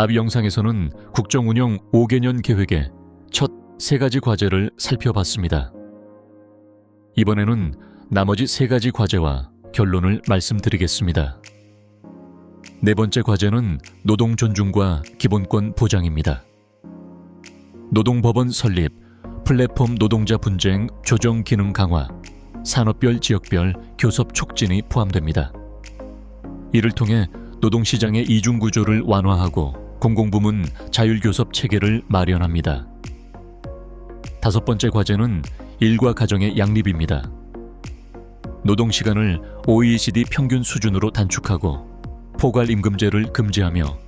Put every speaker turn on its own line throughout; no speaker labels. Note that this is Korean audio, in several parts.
앞 영상에서는 국정 운영 5개년 계획의 첫 세 가지 과제를 살펴봤습니다. 이번에는 나머지 세 가지 과제와 결론을 말씀드리겠습니다. 네 번째 과제는 노동 존중과 기본권 보장입니다. 노동법원 설립, 플랫폼 노동자 분쟁 조정 기능 강화, 산업별 지역별 교섭 촉진이 포함됩니다. 이를 통해 노동시장의 이중 구조를 완화하고 공공부문 자율교섭 체계를 마련합니다. 다섯 번째 과제는 일과 가정의 양립입니다. 노동 시간을 OECD 평균 수준으로 단축하고 포괄 임금제를 금지하며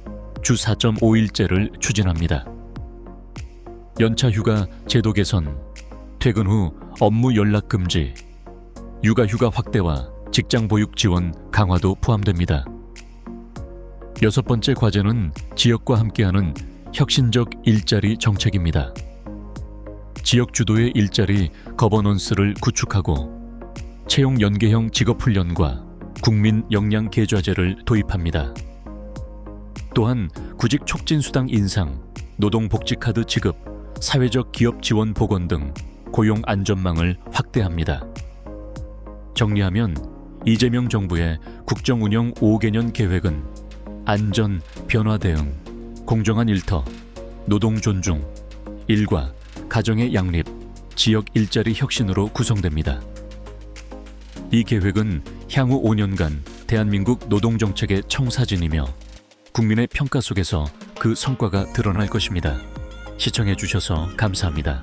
주 4.5일제를 추진합니다. 연차 휴가 제도 개선, 퇴근 후 업무 연락 금지, 육아 휴가 확대와 직장 보육 지원 강화도 포함됩니다. 여섯 번째 과제는 지역과 함께하는 혁신적 일자리 정책입니다. 지역 주도의 일자리 거버넌스를 구축하고 채용 연계형 직업 훈련과 국민 역량 계좌제를 도입합니다. 또한 구직 촉진 수당 인상, 노동 복지 카드 지급, 사회적 기업 지원 복원 등 고용 안전망을 확대합니다. 정리하면 이재명 정부의 국정 운영 5개년 계획은 안전, 변화 대응, 공정한 일터, 노동 존중, 일과 가정의 양립, 지역 일자리 혁신으로 구성됩니다. 이 계획은 향후 5년간 대한민국 노동 정책의 청사진이며 국민의 평가 속에서 그 성과가 드러날 것입니다. 시청해 주셔서 감사합니다.